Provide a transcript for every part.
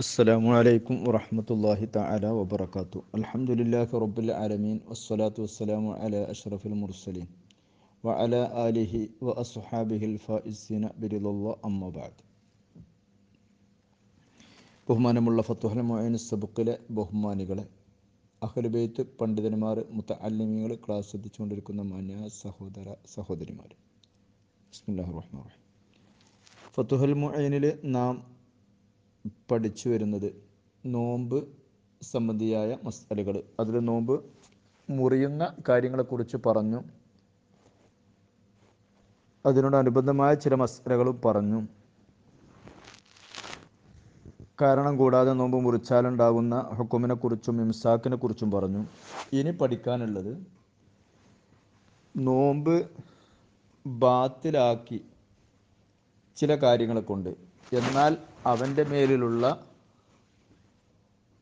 السلام عليكم ورحمة الله تعالى وبركاته الحمد لله رب العالمين والصلاة والسلام على أشرف المرسلين وعلى آله وأصحابه الفائزين برضا الله أما بعد ബഹുമാനമുള്ള ഫത്തുഹൽ മൊയ്ൻ സബുക്കിലെ ബഹുമാനികളെ അഹ്ലുബെയ്ത്ത് പണ്ഡിതന്മാർ മുത്തല്ലിമികൾ ക്ലാസ് ശ്രദ്ധിച്ചുകൊണ്ടിരിക്കുന്ന മാന്യ സഹോദര സഹോദരിമാർ ബിസ്മില്ലാഹിർ റഹ്മാൻ റഹീം ഫത്തുഹൽ മൊയ്നിൽ നാം പഠിച്ചു വരുന്നത് നോമ്പ് സംബന്ധിയായ മസാലകൾ അതിൽ നോമ്പ് മുറിയുന്ന കാര്യങ്ങളെക്കുറിച്ച് പറഞ്ഞു. അതിനോടനുബന്ധമായ ചില മസാലകളും പറഞ്ഞു. കാരണം കൂടാതെ നോമ്പ് മുറിച്ചാലുണ്ടാകുന്ന ഇംസാക്കിനെ കുറിച്ചും പറഞ്ഞു. ഇനി പഠിക്കാനുള്ളത് നോമ്പ് ബാത്തിലാക്കി ചില കാര്യങ്ങളെ കൊണ്ട് എന്നാൽ അവന്റെ മേലിലുള്ള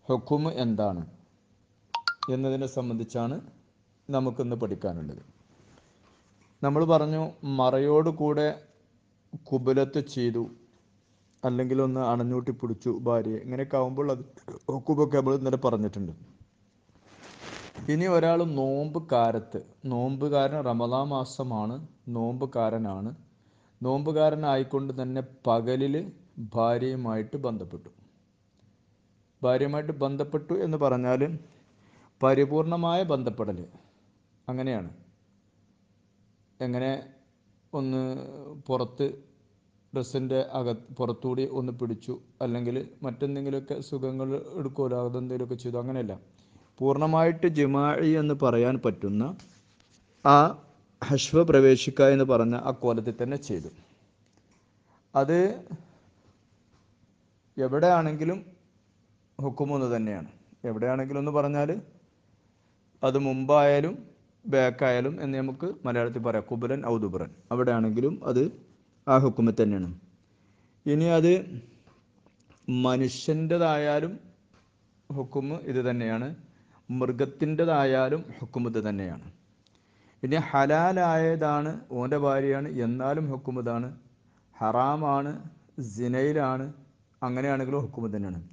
ഹുക്കും എന്താണ് എന്നതിനെ സംബന്ധിച്ചാണ് നമുക്കിന്ന് പഠിക്കാനുള്ളത്. നമ്മൾ പറഞ്ഞു മറയോട് കൂടെ കുബലത്ത് ചെയ്തു അല്ലെങ്കിൽ ഒന്ന് അണഞ്ഞൂട്ടി പിടിച്ചു ഭാര്യയെ. ഇങ്ങനെയൊക്കെ ആകുമ്പോൾ അത് ഹുക്കുമൊക്കെ നമ്മൾ ഇന്നലെ പറഞ്ഞിട്ടുണ്ട്. ഇനി ഒരാൾ നോമ്പ് കാരത്ത് നോമ്പുകാരൻ റമദാ മാസമാണ് നോമ്പുകാരനാണ്. നോമ്പുകാരനായിക്കൊണ്ട് തന്നെ പകലിൽ ഭാര്യയുമായിട്ട് ബന്ധപ്പെട്ടു. ഭാര്യയുമായിട്ട് ബന്ധപ്പെട്ടു എന്ന് പറഞ്ഞാൽ പരിപൂർണമായ ബന്ധപ്പെടൽ. അങ്ങനെയാണ്. എങ്ങനെ ഒന്ന് പുറത്ത് ഡ്രസ്സിന്റെ അകത്ത് പുറത്തുകൂടി ഒന്ന് പിടിച്ചു അല്ലെങ്കിൽ മറ്റെന്തെങ്കിലുമൊക്കെ സുഖങ്ങൾ എടുക്കുമല്ലോ അതെന്തെങ്കിലുമൊക്കെ ചെയ്തു അങ്ങനെയല്ല. പൂർണമായിട്ട് ജിമാഴി എന്ന് പറയാൻ പറ്റുന്ന ആ ഹശ്വ പ്രവേശിക്ക എന്ന് പറഞ്ഞ ആ കോലത്തിൽ തന്നെ ചെയ്തു. അത് എവിടെയാണെങ്കിലും ഹുക്കുമൊന്ന് തന്നെയാണ്. എവിടെയാണെങ്കിലും എന്ന് പറഞ്ഞാൽ അത് മുമ്പായാലും ബാക്കായാലും എന്ന് നമുക്ക് മലയാളത്തിൽ പറയാം. കുബുരൻ ഔദുബുറൻ അവിടെയാണെങ്കിലും അത് ആ ഹുക്കുമ തന്നെയാണ്. ഇനി അത് മനുഷ്യന്റെതായാലും ഹുക്കുമ് ഇത് തന്നെയാണ്. മൃഗത്തിന്റെതായാലും ഹുക്കുമ് ഇത് തന്നെയാണ്. ഇനി ഹലാലായതാണ് ഓന്റെ ഭാര്യയാണ്. എന്നാലും ഹുക്കും ഇതാണ്. ഹറാമാണ്. സിനയിലാണ്. അങ്ങനെയാണെങ്കിലും ഹുക്കുമ തന്നെയാണ്.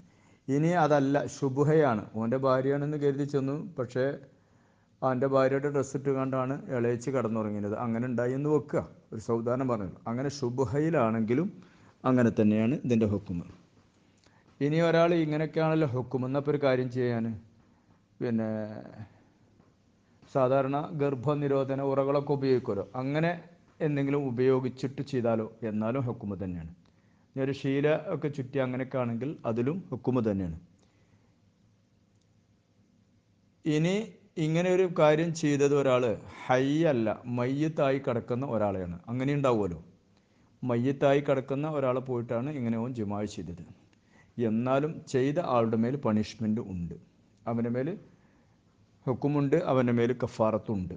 ഇനി അതല്ല ശുഭുഹയാണ് ഓന്റെ ഭാര്യയാണെന്ന് കരുതി ചെന്നു. പക്ഷേ അവന്റെ ഭാര്യയുടെ ഡ്രസ്സ് ഇട്ട് കണ്ടാണ് ഇളയിച്ച് കിടന്നുറങ്ങിയത്. അങ്ങനെ ഉണ്ടായി എന്ന് വെക്കുക. ഒരു സൗദാനം പറഞ്ഞു അങ്ങനെ ശുഭുഹയിലാണെങ്കിലും അങ്ങനെ തന്നെയാണ് ഇതിന്റെ ഹുക്കുമ്. ഇനി ഒരാൾ ഇങ്ങനെയൊക്കെയാണല്ലോ ഹുക്കും എന്നപ്പോൾ ഒരു കാര്യം ചെയ്യാൻ പിന്നെ സാധാരണ ഗർഭനിരോധന ഉറകളൊക്കെ ഉപയോഗിക്കുമല്ലോ. അങ്ങനെ എന്തെങ്കിലും ഉപയോഗിച്ചിട്ട് ചെയ്താലോ? എന്നാലും ഹുക്കുമ തന്നെയാണ്. ഒരു ശീല ഒക്കെ ചുറ്റി അങ്ങനെയൊക്കെ ആണെങ്കിൽ അതിലും ഹുക്കുമ തന്നെയാണ്. ഇനി ഇങ്ങനെ ഒരു കാര്യം ചെയ്തത് ഒരാൾ ഹൈ അല്ല മയ്യത്തായി കിടക്കുന്ന ഒരാളെയാണ്. അങ്ങനെ ഉണ്ടാവുമല്ലോ. മയ്യത്തായി കിടക്കുന്ന ഒരാളെ പോയിട്ടാണ് ഇങ്ങനെ ഓൻ ജിമായി ചെയ്തത്. എന്നാലും ചെയ്ത ആളുടെ മേൽ പണിഷ്മെന്റ് ഉണ്ട്. അവന്റെ മേൽ ഹുക്കുമുണ്ട് അവന്റെ മേൽ കഫാറത്തുണ്ട്.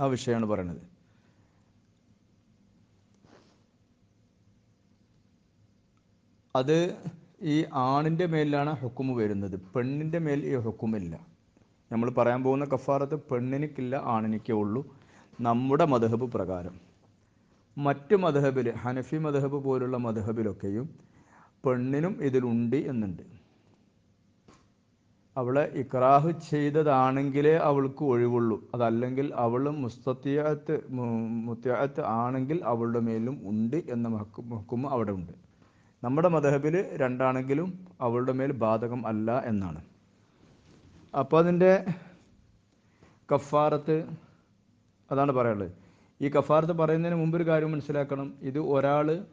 ആ വിഷയമാണ് പറയുന്നത് അത് ഈ ആണിന്റെ മേലിലാണ് ഹുക്കുമ് വരുന്നത്. പെണ്ണിന്റെ മേൽ ഈ ഹുക്കുമില്ല നമ്മൾ പറയാൻ പോകുന്ന കഫാറത്ത് പെണ്ണിനിക്കില്ല ആണിനിക്കേ ഉള്ളൂ. നമ്മുടെ മധഹബ് പ്രകാരം. മറ്റ് മധഹബിൽ ഹനഫി മധഹബ് പോലുള്ള മധഹബിലൊക്കെയും പെണ്ണിനും ഇതിലുണ്ട് എന്നുണ്ട്. അവളെ ഇക്രാഹ് ചെയ്തതാണെങ്കിലേ അവൾക്ക് ഒഴിവുള്ളൂ. അതല്ലെങ്കിൽ അവൾ മുസ്തത്തിയാത്ത് മുത്തിയാത്ത് ആണെങ്കിൽ അവളുടെ മേലും ഉണ്ട് എന്ന ഹക്കും അവിടെ ഉണ്ട്. നമ്മുടെ മതഹബിൽ രണ്ടാണെങ്കിലും അവളുടെ മേൽ ബാധകം അല്ല എന്നാണ്. അപ്പോൾ അതിന്റെ കഫാറത്ത് അതാണ് പറയാനുള്ളത്. ഈ കഫാറത്ത് പറയുന്നതിന് മുമ്പ് ഒരു കാര്യം മനസ്സിലാക്കണം. ഇത് ഒരാൾ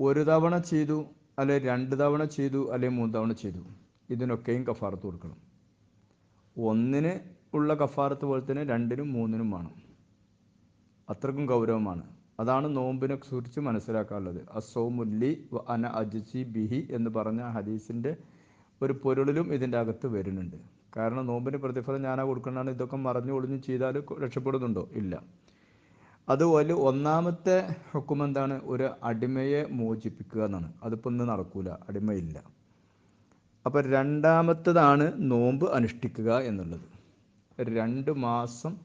ഒരു തവണ ചെയ്തു അല്ലെ രണ്ട് തവണ ചെയ്തു അല്ലെ മൂന്ന് തവണ ചെയ്തു. ഇതിനൊക്കെയും കഫാറത്ത് കൊടുക്കണം. ഒന്നിന് ഉള്ള കഫാറത്ത് പോലെ തന്നെ രണ്ടിനും മൂന്നിനും വേണം. അത്രക്കും ഗൗരവമാണ്. അതാണ് നോമ്പിനെ കുറിച്ച് മനസ്സിലാക്കാനുള്ളത്. അസോമുല്ലി അന അജിസി ബിഹി എന്ന് പറഞ്ഞ ഹദീസിന്റെ ഒരു പൊരുളിലും ഇതിന്റെ അകത്ത് വരുന്നുണ്ട്. കാരണം നോമ്പിന് പ്രതിഫലം ഞാനാ കൊടുക്കണമെന്നാണ് ഇതൊക്കെ മറഞ്ഞു ഒളിഞ്ഞു ചെയ്താൽ രക്ഷപ്പെടുന്നുണ്ടോ? ഇല്ല. അതുപോലെ ഒന്നാമത്തെ ഹുക്കും എന്താണ്? ഒരു അടിമയെ മോചിപ്പിക്കുക എന്നാണ്. അതിപ്പോൾ ഇന്ന് നടക്കൂല. അടിമയില്ല. അപ്പോൾ രണ്ടാമത്തതാണ് നോമ്പ് അനുഷ്ഠിക്കുക എന്നുള്ളത്. രണ്ട് മാസം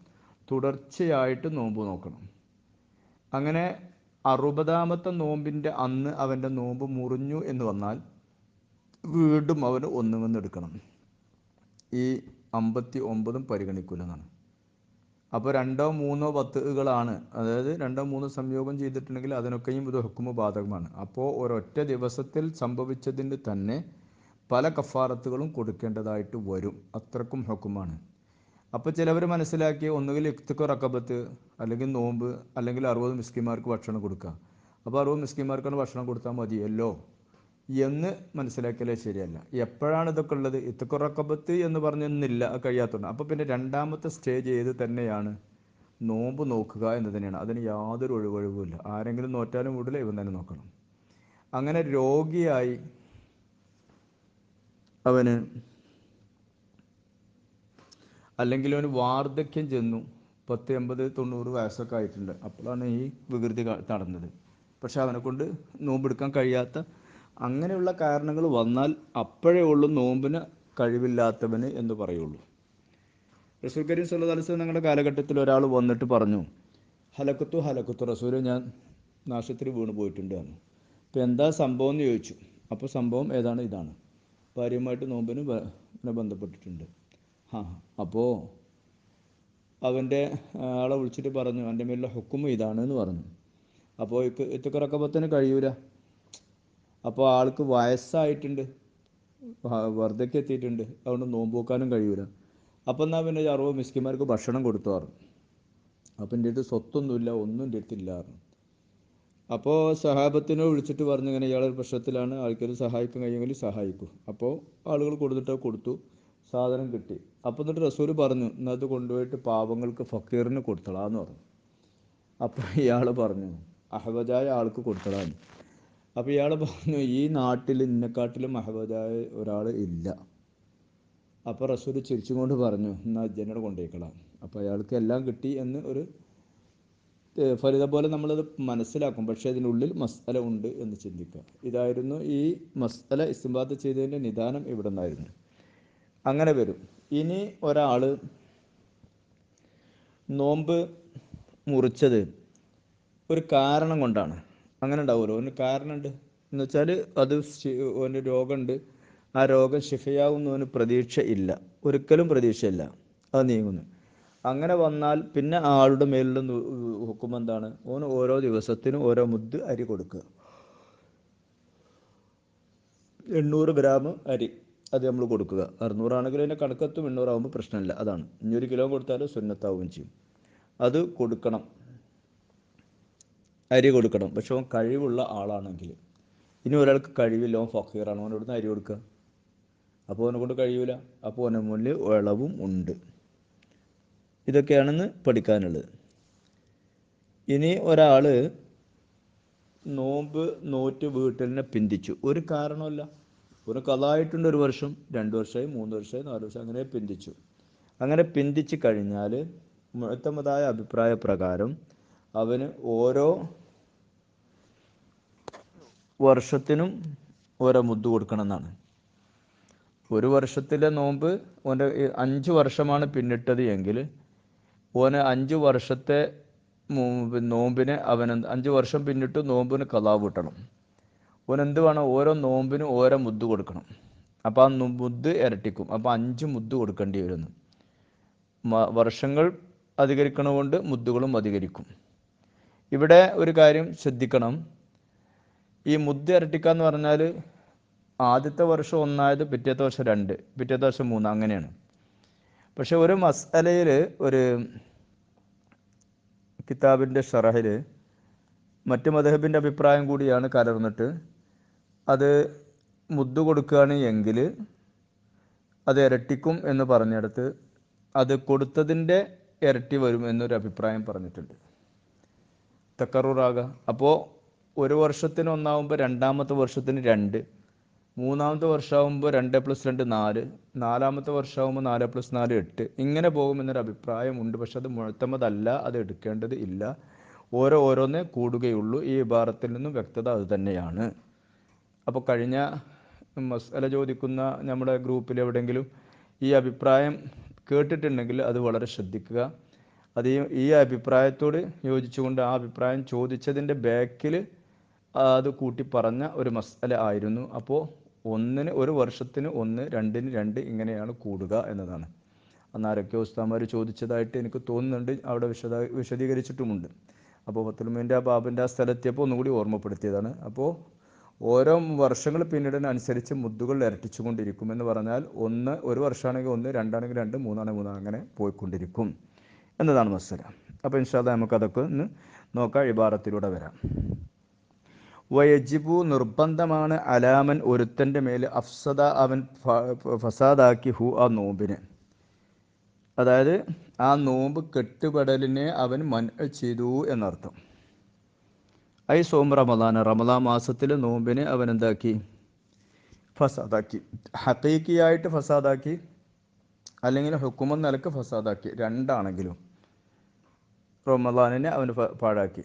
തുടർച്ചയായിട്ട് നോമ്പ് നോക്കണം. അങ്ങനെ അറുപതാമത്തെ നോമ്പിന്റെ അന്ന് അവന്റെ നോമ്പ് മുറിഞ്ഞു എന്ന് വന്നാൽ വീണ്ടും അവന് ഒന്നുമെന്ന് എടുക്കണം ഈ അമ്പത്തി ഒമ്പതും പരിഗണിക്കൂലെന്നാണ്. അപ്പോൾ രണ്ടോ മൂന്നോ പത്തുകളാണ് അതായത് രണ്ടോ മൂന്നോ സംയോഗം ചെയ്തിട്ടുണ്ടെങ്കിൽ അതിനൊക്കെയും ഇത് ഹുക്കുമ ബാധകമാണ് അപ്പോൾ ഒരൊറ്റ ദിവസത്തിൽ സംഭവിച്ചതിന് തന്നെ പല കഫാറത്തുകളും കൊടുക്കേണ്ടതായിട്ട് വരും. അത്രക്കും ഹുക്കുമാണ്. അപ്പോൾ ചിലവർ മനസ്സിലാക്കി ഒന്നുകിൽ ഇക്തിക്കോ റക്കബത്ത് അല്ലെങ്കിൽ നോമ്പ് അല്ലെങ്കിൽ അറുപത് മിസ്കിമാർക്ക് ഭക്ഷണം കൊടുക്കുക. അപ്പോൾ അറുപത് മിസ്കിമാർക്കാണ് ഭക്ഷണം കൊടുത്താൽ മതിയല്ലോ എന്ന് മനസ്സിലാക്കിയാലേ ശരിയല്ല. എപ്പോഴാണ് ഇതൊക്കെ ഉള്ളത്? ഇത്തക്കൊ റക്കബത്ത് എന്ന് പറഞ്ഞൊന്നില്ല കഴിയാത്തതുകൊണ്ട് അപ്പോൾ പിന്നെ രണ്ടാമത്തെ സ്റ്റേജ് ഏത് തന്നെയാണ്? നോമ്പ് നോക്കുക എന്ന് തന്നെയാണ്. അതിന് യാതൊരു ഒഴിവൊഴിവുമില്ല ആരെങ്കിലും നോറ്റാലും കൂടുതൽ ഇവൻ തന്നെ നോക്കണം. അങ്ങനെ രോഗിയായി അവന് അല്ലെങ്കിൽ അവന് വാർദ്ധക്യം ചെന്നു. പത്ത് എൺപത് തൊണ്ണൂറ് വയസ്സൊക്കെ ആയിട്ടുണ്ട്. അപ്പോഴാണ് ഈ വികൃതി നടന്നത് പക്ഷെ അവനെ കൊണ്ട് നോമ്പെടുക്കാൻ കഴിയാത്ത അങ്ങനെയുള്ള കാരണങ്ങൾ വന്നാൽ അപ്പോഴേ ഉള്ളൂ നോമ്പിന് കഴിവില്ലാത്തവന് എന്ന് പറയുള്ളൂ. റസൂൽ കരീം സല്ലല്ലാഹു അലൈഹി വസല്ലം ഞങ്ങളുടെ കാലഘട്ടത്തിൽ ഒരാൾ വന്നിട്ട് പറഞ്ഞു ഹലക്കത്തു ഹലക്കത്തു റസൂൽ ഞാൻ നാശത്തിൽ വീണ് പോയിട്ടുണ്ട് എന്ന് അപ്പോൾ എന്താ സംഭവം? എന്ന് ചോദിച്ചു. അപ്പോൾ സംഭവം ഏതാണ്? ഇതാണ്. ഭാര്യയുമായിട്ട് നോമ്പിന് ബന്ധപ്പെട്ടിട്ടുണ്ട്. അപ്പോൾ അവന്റെ ആളെ വിളിച്ചിട്ട് പറഞ്ഞു എന്റെ മേലുള്ള ഹുക്കും ഇതാണ് എന്ന് പറഞ്ഞു. അപ്പോൾ ഇക്ക് ഇത്തക്കറക്കപ്പത്തിന് കഴിയൂല. അപ്പോൾ ആൾക്ക് വയസ്സായിട്ടുണ്ട്. വ- വാർദ്ധക്യം എത്തിയിട്ടുണ്ട് അതുകൊണ്ട് നോമ്പ് നോക്കാനും കഴിയൂല. അപ്പം എന്നാൽ പിന്നെ അറുപത് മിസ്കിമാർക്ക് ഭക്ഷണം കൊടുത്തു പറഞ്ഞു. അപ്പം എന്റെ അടുത്ത് സ്വത്തൊന്നുമില്ല ഒന്നും എന്റെ അടുത്തില്ല പറഞ്ഞു. അപ്പോൾ സഹാബത്തിനെ വിളിച്ചിട്ട് പറഞ്ഞു ഇങ്ങനെ ഇയാളൊരു പ്രശ്നത്തിലാണ് ആൾക്കൊരു സഹായിക്കാൻ കഴിയുമെങ്കിൽ സഹായിക്കും. അപ്പോൾ ആളുകൾ കൊടുത്തിട്ട് കൊടുത്തു. സാധനം കിട്ടി. അപ്പം എന്നിട്ട് റസൂൽ പറഞ്ഞു എന്നത് കൊണ്ടുപോയിട്ട് പാവങ്ങൾക്ക് ഫക്കീറിന് കൊടുത്തളാന്ന് പറഞ്ഞു. അപ്പോൾ ഇയാൾ പറഞ്ഞു അഹബജായ ആൾക്ക് കൊടുത്തളാന്ന്. അപ്പോൾ ഇയാൾ പറഞ്ഞു ഈ നാട്ടിൽ ഇന്നെക്കാട്ടിലും അഹബജായ ഒരാൾ ഇല്ല. അപ്പോൾ റസൂൽ ചിരിച്ചും കൊണ്ട് പറഞ്ഞു എന്നാൽ ജനോട് കൊണ്ടുപോയിക്കളാം അപ്പോൾ അയാൾക്ക് എല്ലാം കിട്ടി എന്ന് ഒരു ഫലിത പോലെ നമ്മളത് മനസ്സിലാക്കും. പക്ഷേ അതിനുള്ളിൽ മസ്തല ഉണ്ട് എന്ന് ചിന്തിക്കുക. ഇതായിരുന്നു ഈ മസ്തല ഇസ്തിംബാത്ത് ചെയ്തതിന്റെ നിദാനം ഇവിടെ നിന്നായിരുന്നു. അങ്ങനെ വരും. ഇനി ഒരാൾ നോമ്പ് മുറിച്ചത് ഒരു കാരണം കൊണ്ടാണ്. അങ്ങനെ ഉണ്ടാവുമല്ലോ. ഒരു കാരണമുണ്ട്. എന്ന് വെച്ചാൽ അത് ഓന് രോഗമുണ്ട്. ആ രോഗം ശിഫയാവുന്നവന് പ്രതീക്ഷ ഇല്ല. ഒരിക്കലും പ്രതീക്ഷയില്ല അത് നീങ്ങുന്നു. അങ്ങനെ വന്നാൽ പിന്നെ ആളുടെ മേലുള്ള ഹുക്കും എന്താണ്? ഓന് ഓരോ ദിവസത്തിനും ഓരോ മുദ്ദ് അരി കൊടുക്കുക. എണ്ണൂറ് ഗ്രാം അരി. അത് നമ്മൾ കൊടുക്കുക. അറുന്നൂറാണെങ്കിൽ അതിന്റെ കണക്കത്തും എണ്ണൂറാകുമ്പോൾ പ്രശ്നമില്ല. അതാണ്. ഇനി ഒരു കിലോ കൊടുത്താൽ സുന്നത്താവുകയും ചെയ്യും. അത് കൊടുക്കണം. അരി കൊടുക്കണം. പക്ഷെ അവൻ കഴിവുള്ള ആളാണെങ്കിൽ. ഇനി ഒരാൾക്ക് കഴിവില്ല. അവൻ ഫക്കീറാണ്. അവൻ ഇവിടുന്ന് അരി കൊടുക്കുക? അപ്പോൾ അവനെ കൊണ്ട് കഴിയൂല. അപ്പോൾ അവനെ മുന്നിൽ ഇളവും ഉണ്ട്. ഇതൊക്കെയാണെന്ന് പഠിക്കാനുള്ളത്. ഇനി ഒരാൾ നോമ്പ് നോറ്റ് വീട്ടിലിനെ പിന്തിച്ചു. ഒരു കാരണമല്ല ഒരു കഥായിട്ടുണ്ട് ഒരു വർഷം രണ്ട് വർഷമായി മൂന്ന് വർഷമായി നാല് വർഷം അങ്ങനെ പിന്തിച്ചു. അങ്ങനെ പിന്തിച്ച് കഴിഞ്ഞാൽ മുഴത്തമതായ അഭിപ്രായ പ്രകാരം അവന് ഓരോ വർഷത്തിനും ഓരോ മുദ്ദ് കൊടുക്കണം എന്നാണ് ഒരു വർഷത്തിലെ നോമ്പ് ഓന്റെ അഞ്ച് വർഷമാണ് പിന്നിട്ടത് എങ്കിൽ ഓന് അഞ്ച് വർഷത്തെ നോമ്പിനെ അവൻ അഞ്ച് വർഷം പിന്നിട്ട് നോമ്പിന് കലാവ് കിട്ടണം. ഓൻ എന്ത് വേണം ഓരോ നോമ്പിനും ഓരോ മുദ്ദ് കൊടുക്കണം. അപ്പോൾ ആ മുദ്ദ് ഇരട്ടിക്കും. അപ്പോൾ അഞ്ച് മുദ്ദ് കൊടുക്കേണ്ടി വരുന്നു. വർഷങ്ങൾ അധികരിക്കണതുകൊണ്ട് മുദ്ദുകളും അധികരിക്കും. ഇവിടെ ഒരു കാര്യം ശ്രദ്ധിക്കണം. ഈ മുദ്ദ് ഇരട്ടിക്കുക എന്ന് പറഞ്ഞാൽ ആദ്യത്തെ വർഷം ഒന്നായത് പിറ്റേത്തെ വർഷം രണ്ട് പിറ്റേത്തെ വർഷം മൂന്ന് അങ്ങനെയാണ്. പക്ഷെ ഒരു മസലയിൽ ഒരു കിതാബിന്റെ ഷറഹിൽ മറ്റ് മധഹബിന്റെ അഭിപ്രായം കൂടിയാണ് കലർന്നിട്ട് അത് മുദ്ദു കൊടുക്കുകയാണ് എങ്കിൽ അത് ഇരട്ടിക്കും എന്ന് പറഞ്ഞെടുത്ത് അത് കൊടുത്തതിന്റെ ഇരട്ടി വരും എന്നൊരു അഭിപ്രായം പറഞ്ഞിട്ടുണ്ട്. തക്കറൂറാക. അപ്പോൾ ഒരു വർഷത്തിന് ഒന്നാവുമ്പോൾ രണ്ടാമത്തെ വർഷത്തിന് രണ്ട് മൂന്നാമത്തെ വർഷമാകുമ്പോൾ രണ്ട് പ്ലസ് രണ്ട് നാല് നാലാമത്തെ വർഷമാകുമ്പോൾ നാല് പ്ലസ് നാല് എട്ട് ഇങ്ങനെ പോകുമെന്നൊരു അഭിപ്രായമുണ്ട്. പക്ഷെ അത് മുഴത്തമതല്ല അത് എടുക്കേണ്ടത് ഇല്ല. ഓരോ ഓരോന്നേ കൂടുകയുള്ളൂ. ഈ വിഭാഗത്തിൽ നിന്നും വ്യക്തത അത് തന്നെയാണ്. അപ്പോൾ കഴിഞ്ഞ മസാല ചോദിക്കുന്ന നമ്മുടെ ഗ്രൂപ്പിൽ എവിടെയെങ്കിലും ഈ അഭിപ്രായം കേട്ടിട്ടുണ്ടെങ്കിൽ അത് വളരെ ശ്രദ്ധിക്കുക. അത് ഈ അഭിപ്രായത്തോട് യോജിച്ചുകൊണ്ട് ആ അഭിപ്രായം ചോദിച്ചതിന്റെ ബാക്കിൽ അത് കൂട്ടി പറഞ്ഞ ഒരു മസല ആയിരുന്നു. അപ്പോൾ ഒന്നിന് ഒരു വർഷത്തിന് ഒന്ന് രണ്ടിന് രണ്ട് ഇങ്ങനെയാണ് കൂടുക എന്നതാണ്. അന്ന് ഉസ്താമാർ ചോദിച്ചതായിട്ട് എനിക്ക് തോന്നുന്നുണ്ട്. അവിടെ വിശദ വിശദീകരിച്ചിട്ടുമുണ്ട്. അപ്പോൾ പത്തുലുമേന്റെ ആ ബാബിന്റെ ആ സ്ഥലത്തിയപ്പോൾ ഒന്നുകൂടി ഓർമ്മപ്പെടുത്തിയതാണ്. അപ്പോൾ ഓരോ വർഷങ്ങൾ പിന്നീടിനനുസരിച്ച് മുദ്ദുകൾ ഇരട്ടിച്ചുകൊണ്ടിരിക്കും എന്ന് പറഞ്ഞാൽ ഒന്ന് ഒരു വർഷമാണെങ്കിൽ ഒന്ന് രണ്ടാണെങ്കിൽ രണ്ട് മൂന്നാണെങ്കിൽ മൂന്ന് അങ്ങനെ പോയിക്കൊണ്ടിരിക്കും. എന്നതാണ് മസല അപ്പോൾ ഇൻഷാല്ല നമുക്കതൊക്കെ ഒന്ന് നോക്കാം ഇബാറത്തിലൂടെ വരാം. വയജിബു നിർബന്ധമാണ് അലാമൻ ഒരുത്തന്റെ മേൽ അഫ്സദ അവൻ ഫസാദാക്കി ഹു ആ നോമ്പിനെ. അതായത് ആ നോമ്പ് കെട്ടുപെടലിനെ അവൻ മൻ ചെയ്തു എന്നർത്ഥം. ഐ സോം റമദാൻ റമദാ മാസത്തിൽ നോമ്പിനെ അവൻ എന്താക്കി ഫസാദാക്കി. ഹക്കീക്കിയായിട്ട് ഫസാദാക്കി അല്ലെങ്കിൽ ഹുക്കുമെന്ന നിലയ്ക്ക് ഫസാദാക്കി. രണ്ടാണെങ്കിലും റമദാനിനെ അവൻ ഫ- പാഴാക്കി.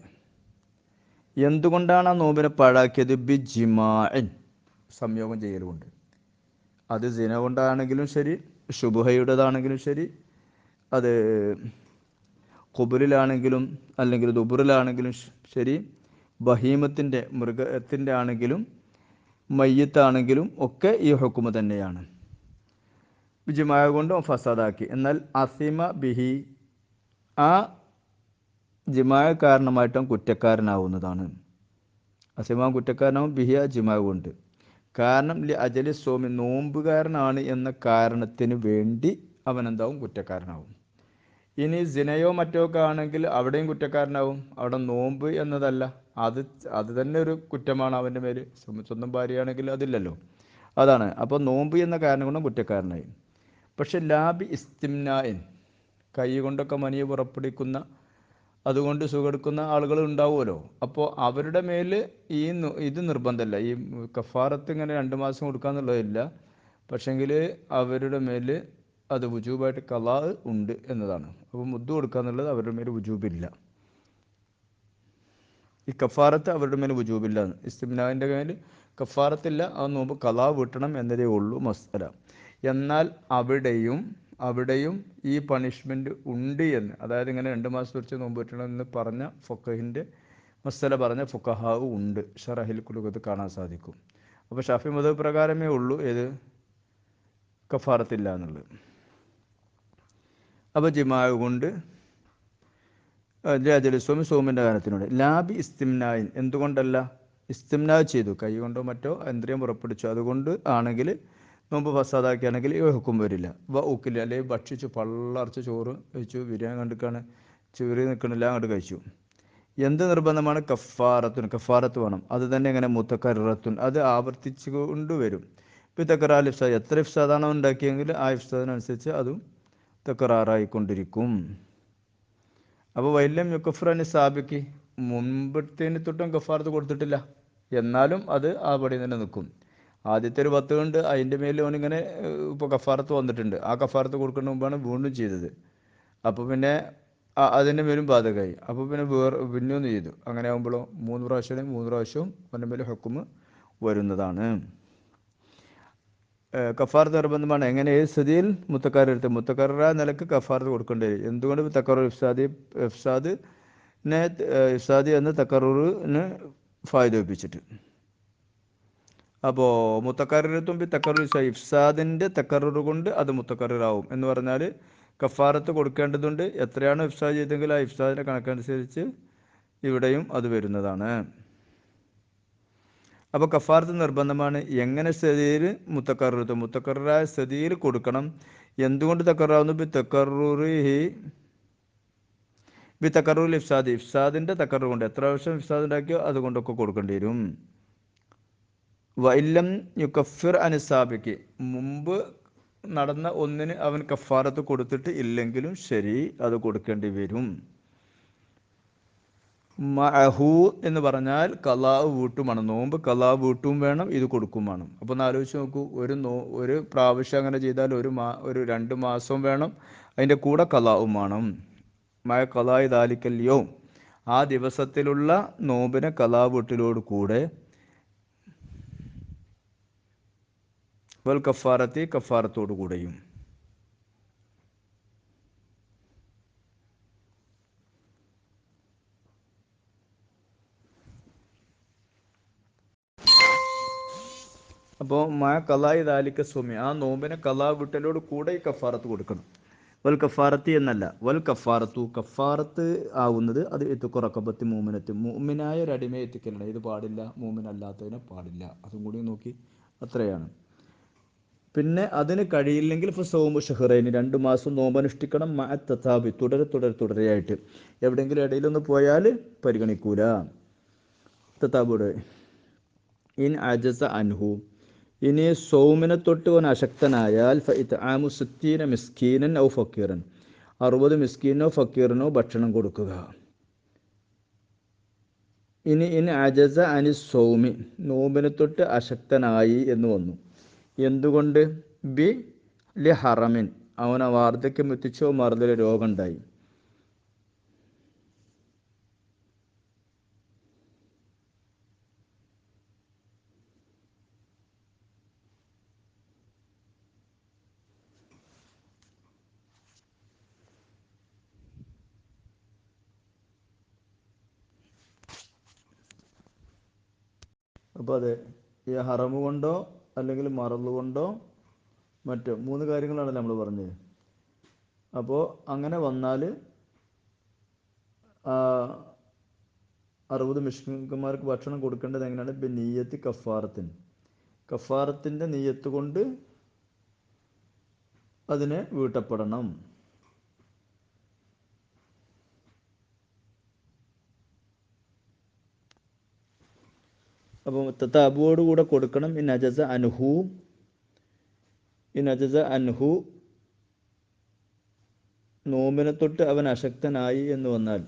എന്തുകൊണ്ടാണ് ആ നോമ്പിനെ പാഴാക്കിയത്? ബി ജിമാൻ സംയോഗം ചെയ്യലുകൊണ്ട് അത് ജിന കൊണ്ടാണെങ്കിലും ശരി ശുബുഹയുടേതാണെങ്കിലും ശരി അത് കുബുലിലാണെങ്കിലും അല്ലെങ്കിൽ ദുബുറിലാണെങ്കിലും ശരി ബഹീമത്തിന്റെ മൃഗത്തിന്റെ ആണെങ്കിലും മയ്യത്താണെങ്കിലും ഒക്കെ ഈ ഹുക്കുമ തന്നെയാണ്. വിജയമായ കൊണ്ടും ഫസാദാക്കി. എന്നാൽ അസിമ ബിഹി ആ ജിമായ കാരണമായിട്ടും കുറ്റക്കാരനാവുന്നതാണ്. അസിമ കുറ്റക്കാരനാവും ബിഹി ആ ജിമായ കൊണ്ട് കാരണം ലി അജലി സ്വാമി നോമ്പുകാരനാണ് എന്ന കാരണത്തിന് വേണ്ടി അവൻ എന്താവും കുറ്റക്കാരനാവും. ഇനി സിനയോ മറ്റോ ഒക്കെ ആണെങ്കിൽ അവിടെയും കുറ്റക്കാരനാവും. അവിടെ നോമ്പ് എന്നതല്ല. അത് അത് തന്നെ ഒരു കുറ്റമാണ് അവന്റെ മേൽ സ്വ- സ്വന്തം ഭാര്യയാണെങ്കിൽ അതില്ലല്ലോ. അതാണ്. അപ്പോൾ നോമ്പ് എന്ന കാരണം കൊണ്ടും കുറ്റക്കാരനായി. പക്ഷെ ലാബി ഇസ്തിംനായൻ കൈ കൊണ്ടൊക്കെ മനിയെ പുറപ്പെടുവിക്കുന്ന അതുകൊണ്ട് സുഖെടുക്കുന്ന ആളുകൾ ഉണ്ടാവുമല്ലോ. അപ്പോൾ അവരുടെ മേൽ ഈ ഇത് നിർബന്ധമല്ല. ഈ കഫാറത്ത് ഇങ്ങനെ രണ്ട് മാസം കൊടുക്കാന്നുള്ളതില്ല. പക്ഷെങ്കിൽ അവരുടെ മേൽ അത് വുജൂബായിട്ട് കലാ ഉണ്ട് എന്നതാണ്. അപ്പോൾ മുദ്ദു കൊടുക്കുക എന്നുള്ളത് അവരുടെ മേൽ വുജൂബില്ല. ഈ കഫാറത്ത് അവരുടെ മേൽ വുജൂബില്ല. ഇസ്തിമിനാവിന്റെ മേൽ കഫാറത്തില്ല. ആ നോമ്പ് കലാ വീട്ടണം എന്നതേ ഉള്ളൂ മസ്തല എന്നാൽ അവിടെയും അവിടെയും ഈ പണിഷ്മെന്റ് ഉണ്ട് എന്ന് അതായത് ഇങ്ങനെ രണ്ട് മാസം വെച്ച് നോമ്പ് വീട്ടണം എന്ന് പറഞ്ഞ ഫൊക്കഹിന്റെ മസ്തല പറഞ്ഞ ഫുക്കഹാവ് ഉണ്ട്. ഷറഹിൽ കുലുഖത്ത് കാണാൻ സാധിക്കും. അപ്പോൾ ഷാഫി മതബ് പ്രകാരമേ ഉള്ളൂ ഏത്? കഫാറത്തില്ല എന്നുള്ളത്. അപ്പോൾ ജിമാവ് കൊണ്ട് രാജലി സ്വാമി സോമിന്റെ കാലത്തിനോട് ലാബി ഇസ്തിംനായിൻ. എന്തുകൊണ്ടല്ല? ഇസ്തിംനാ ചെയ്തു. കൈ കൊണ്ടോ മറ്റോ ഇന്ദ്രിയം പുറപ്പെടുവിച്ചു. അതുകൊണ്ട് ആണെങ്കിൽ നോമ്പ് ഫസാദാക്കിയാണെങ്കിൽ ഈ ഹുക്കും വരില്ല. വ ഉക്കില്ല അല്ലെങ്കിൽ ഭക്ഷിച്ചു പള്ളറച്ച് ചോറ് കഴിച്ചു ബിരിയാണി കണ്ടിക്കാണ് ചൂരി നിൽക്കണില്ല അങ്ങോട്ട് കഴിച്ചു. എന്ത് നിർബന്ധമാണ്? കഫാറത്തുൻ. കഫാറത്ത് വേണം. അത് തന്നെ ഇങ്ങനെ മുത്തക്കറത്തുൻ അത് ആവർത്തിച്ചു കൊണ്ടുവരും ഇപ്പോൾ തക്കറാൽ ഇഫ്സാദ്. എത്ര ഇഫ്സാദാണോ ഉണ്ടാക്കിയെങ്കിൽ ആ ഇഫ്സാദിനനുസരിച്ച് അതും തക്കറാറായിക്കൊണ്ടിരിക്കും. അപ്പോൾ വൈല്യം യുക്കഫ്രാനി സ്ഥാപിക്ക് മുൻപത്തേന് തൊട്ടും ഗഫാർത്ത് കൊടുത്തിട്ടില്ല. എന്നാലും അത് ആ പടി തന്നെ നിൽക്കും. ആദ്യത്തെ ഒരു പത്ത് കൊണ്ട് അതിന്റെ മേലിൽ ഓനിങ്ങനെ ഇപ്പോൾ കഫാർത്ത് വന്നിട്ടുണ്ട്. ആ കഫാർത്ത് കൊടുക്കുന്ന മുമ്പാണ് വീണ്ടും ചെയ്തത്. അപ്പോൾ പിന്നെ അതിന്റെ മേലും ബാധകമായി. അപ്പോൾ പിന്നെ വേറെ പിന്നെയൊന്നും ചെയ്തു. അങ്ങനെ ആകുമ്പോഴോ മൂന്ന് പ്രാവശ്യം മൂന്ന് പ്രാവശ്യവും അവന്റെ മേലെ ഹക്കുമ് വരുന്നതാണ്. കഫാർത്ത് നിർബന്ധമാണ്. എങ്ങനെ? ഏത് സ്ഥിതിയിൽ? മുത്തക്കാരെടുത്ത് മുത്തക്കാരുടെ നിലയ്ക്ക് കഫാർത്ത് കൊടുക്കേണ്ടി വരും. എന്തുകൊണ്ട് തക്കറൂർ ഇഫ്സാദി ഇഫ്സാദിനെ ഇഫ്സാദി എന്ന് തക്കറൂറിന് ഫായ്ദ ഒപ്പിച്ചിട്ട്. അപ്പോൾ മുത്തക്കാരെടുത്തും തക്കറൂർ ഇഫ്സാദിന്റെ തക്കറൂർ കൊണ്ട് അത് മുത്തക്കറാവും എന്ന് പറഞ്ഞാൽ കഫാറത്ത് കൊടുക്കേണ്ടതുണ്ട്. എത്രയാണ് ഇഫ്സാദ് ചെയ്തെങ്കിൽ ആ ഇഫ്സാദിന്റെ കണക്കനുസരിച്ച് ഇവിടെയും അത് വരുന്നതാണ്. അപ്പോൾ കഫാർത്ത് നിർബന്ധമാണ്. എങ്ങനെ സ്ഥിതിയിൽ മുത്തക്കറുത്ത് മുത്തക്കറായ സ്ഥിതിയിൽ കൊടുക്കണം. എന്തുകൊണ്ട് തക്കറാവുന്നു? B തക്കറൂറി B ഇഫ്സാദ്. ഇഫ്സാദിന്റെ തക്കറു കൊണ്ട് എത്ര വർഷം ഇഫ്സാദ് ഉണ്ടാക്കിയോ? അതുകൊണ്ടൊക്കെ കൊടുക്കേണ്ടി വരും. വൈലം യുക്കഫിർ അനുസാബിക്ക് മുമ്പ് നടന്ന ഒന്നിന് അവൻ കഫാറത്ത് കൊടുത്തിട്ട് ഇല്ലെങ്കിലും ശരി അത് കൊടുക്കേണ്ടി വരും. മഹു എന്ന് പറഞ്ഞാൽ കലാവ് വീട്ടുമാണ്. നോമ്പ് കലാവ് വീട്ടും വേണം ഇത് കൊടുക്കും വേണം. അപ്പോൾ ഒന്ന് ആലോചിച്ച് നോക്കൂ ഒരു നോ ഒരു പ്രാവശ്യം അങ്ങനെ ചെയ്താൽ ഒരു മാ ഒരു രണ്ട് മാസവും വേണം അതിന്റെ കൂടെ കലാവും വേണം. മഴ കലായി ദാലിക്കല്ലയോ ആ ദിവസത്തിലുള്ള നോമ്പിനെ കലാവ് വീട്ടിലോട് കൂടെ വൽ കഫാറത്തി കഫാറത്തോടു കൂടെയും. അപ്പോൾ മാ കലായി ദാലിക്ക സുമി ആ നോമ്പിനെ കലാ വിട്ടലോട് കൂടെ ഈ കഫാറത്ത് കൊടുക്കണം. വൽ കഫാറത്തി എന്നല്ല വൽ കഫാറത്തു കഫാറത്ത് ആവുന്നത് അത് എത്തുക്കുറക്കപ്പത്തി മൂമിനത്ത്. മൂമിനായ ഒരു അടിമയെ എത്തിക്കലാണ്. ഇത് പാടില്ല മൂമിനല്ലാത്തതിനെ പാടില്ല. അതും കൂടി നോക്കി അത്രയാണ്. പിന്നെ അതിന് കഴിയില്ലെങ്കിൽ ഇപ്പോൾ സോമു ഷെഹ്റൈന് രണ്ട് മാസം നോമ്പനുഷ്ഠിക്കണം മഅ തഥാബി തുടരെ തുടരെ തുടരെയായിട്ട്. എവിടെയെങ്കിലും ഇടയിലൊന്ന് പോയാൽ പരിഗണിക്കൂല. തത്താബുടെ ഇൻ അജസ അൻഹു. ഇനി സൗമിനെ തൊട്ട് അവൻ അശക്തനായാൽ ആമു മിസ്കീനൻ ഔ ഫക്കീറൻ. അറുപത് മിസ്കീനോ ഫക്കീറിനോ ഭക്ഷണം കൊടുക്കുക. ഇനി ഇനി അജസ അനി സൗമി നോമ്പിനെ തൊട്ട് അശക്തനായി എന്ന് വന്നു. എന്തുകൊണ്ട്? ബി ലി ഹറമിൻ. അവന വാർദ്ധക്യം എത്തിച്ചോ മറുതല രോഗം അപ്പോൾ അതെ ഈ ഹറമുകൊണ്ടോ അല്ലെങ്കിൽ മറന്നു കൊണ്ടോ മറ്റോ മൂന്ന് കാര്യങ്ങളാണ് നമ്മൾ പറഞ്ഞത്. അപ്പോൾ അങ്ങനെ വന്നാൽ അറുപത് മിഷ്കന്മാർക്ക് ഭക്ഷണം കൊടുക്കേണ്ടത് എങ്ങനെയാണ്? ഇപ്പം നീയത്ത് കഫാറത്തിന് കഫാറത്തിന്റെ നീയത്ത് കൊണ്ട് അതിനെ വീട്ടപ്പെടണം. അപ്പം തത്താബുവോട് കൂടെ കൊടുക്കണം. ഇൻ അജസ അൻഹു. ഇൻ അജസ അൻഹു. നോമ്പിനെ തൊട്ട് അവൻ അശക്തനായി എന്ന് വന്നാൽ.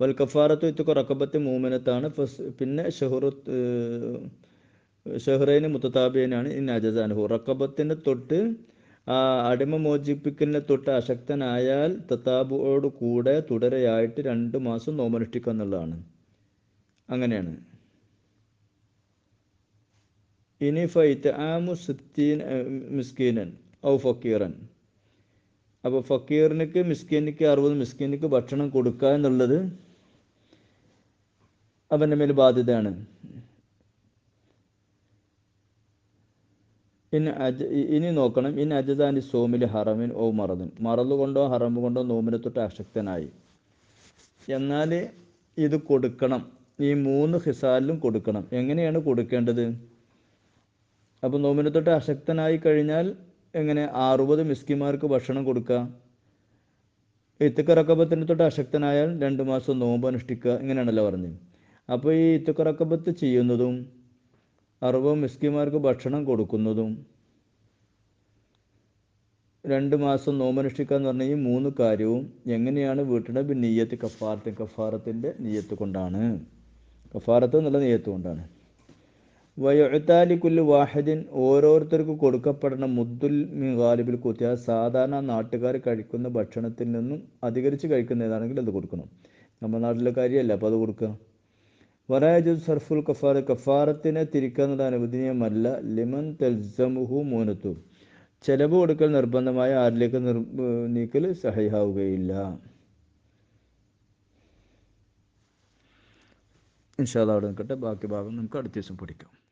വൽ കഫാറത്തു ഇത്തുക്ക റക്കബത്ത് മൂമിനത്താണ്. പിന്നെ ഷെഹുറു ഷെഹ്റൈന് മുത്തതാബിയനാണ്. ഇൻ അജസ അൻഹു. റക്കബത്തിനെ തൊട്ട് ആ അടിമ മോചിപ്പിക്കലിനെ തൊട്ട് അശക്തനായാൽ തത്താബുവോട് കൂടെ തുടരെയായിട്ട് രണ്ട് മാസം നോമനുഷ്ഠിക്കുക എന്നുള്ളതാണ്. അങ്ങനെയാണ്. ഇനി ഫൈത്ത് ആമു സിത്തീൻ മിസ്കീനൻ ഔ ഫക്കീറൻ. അപ്പോൾ ഫക്കീറിനിക്ക് മിസ്കീനിക്ക് അറുപത് മിസ്കീനിക്ക് ഭക്ഷണം കൊടുക്കുക എന്നുള്ളത് അവന്റെ മേൽ ബാധ്യതയാണ്. ഇനി അജ ഇനി നോക്കണം. ഇനി അജദാനി സോമിൽ ഹറമിൻ ഓ മറദിൻ. മറന്നു കൊണ്ടോ ഹറമ് കൊണ്ടോ നോമിനെ തൊട്ട് അശക്തനായി. എന്നാൽ ഇത് കൊടുക്കണം. ഈ മൂന്ന് ഹിസാലിലും കൊടുക്കണം. എങ്ങനെയാണ് കൊടുക്കേണ്ടത്? അപ്പോൾ നോമിനെ തൊട്ട് അശക്തനായി കഴിഞ്ഞാൽ എങ്ങനെ? അറുപത് മിസ്കിമാർക്ക് ഭക്ഷണം കൊടുക്കുക ഇത്തുക്കറക്കബത്തിന് തൊട്ട് അശക്തനായാൽ രണ്ട് മാസം നോമ്പ് അനുഷ്ഠിക്കുക ഇങ്ങനെയാണല്ലോ പറഞ്ഞത്. അപ്പോൾ ഈ ഇത്തുക്കറക്കബത്ത് ചെയ്യുന്നതും അറുപത് മിസ്കിമാർക്ക് ഭക്ഷണം കൊടുക്കുന്നതും രണ്ട് മാസം നോമനുഷ്ഠിക്കുക എന്ന് പറഞ്ഞ ഈ മൂന്ന് കാര്യവും എങ്ങനെയാണ് വീട്ടിലെ നീയത്ത് കഫാറത്ത് കഫാറത്തിന്റെ നീയത്ത് കൊണ്ടാണ്. കഫാറത്ത് എന്നുള്ള നെയ്യത്ത് കൊണ്ടാണ്. വയൊഴുത്താലിക്കുല്ല് വാഹിദിൻ ഓരോരുത്തർക്ക് കൊടുക്കപ്പെടുന്ന മുദ്ദുൽ മിഗാലിബിൽ കുത്തിയ സാധാരണ നാട്ടുകാർ കഴിക്കുന്ന ഭക്ഷണത്തിൽ നിന്നും അധികരിച്ച് കഴിക്കുന്ന ഏതാണെങ്കിൽ അത് കൊടുക്കണം. നമ്മുടെ നാട്ടിലെ കാര്യമല്ല അപ്പോൾ അത് കൊടുക്കുക. വറാജു സർഫുൽ കഫാർ കഫാറത്തിനെ തിരിക്കുക എന്നത് അനുവദനീയമല്ല. ലിമൻ തെൽസമുഹു മൂനത്തു. ചെലവ് കൊടുക്കൽ നിർബന്ധമായ ആരിലേക്ക് നിർ നീക്കൽ സഹായിയാവുകയില്ല ഇൻഷാല്ല അവിടെ നിൽക്കട്ടെ. ബാക്കി ഭാഗം നമുക്ക് അടുത്ത ദിവസം പഠിക്കാം.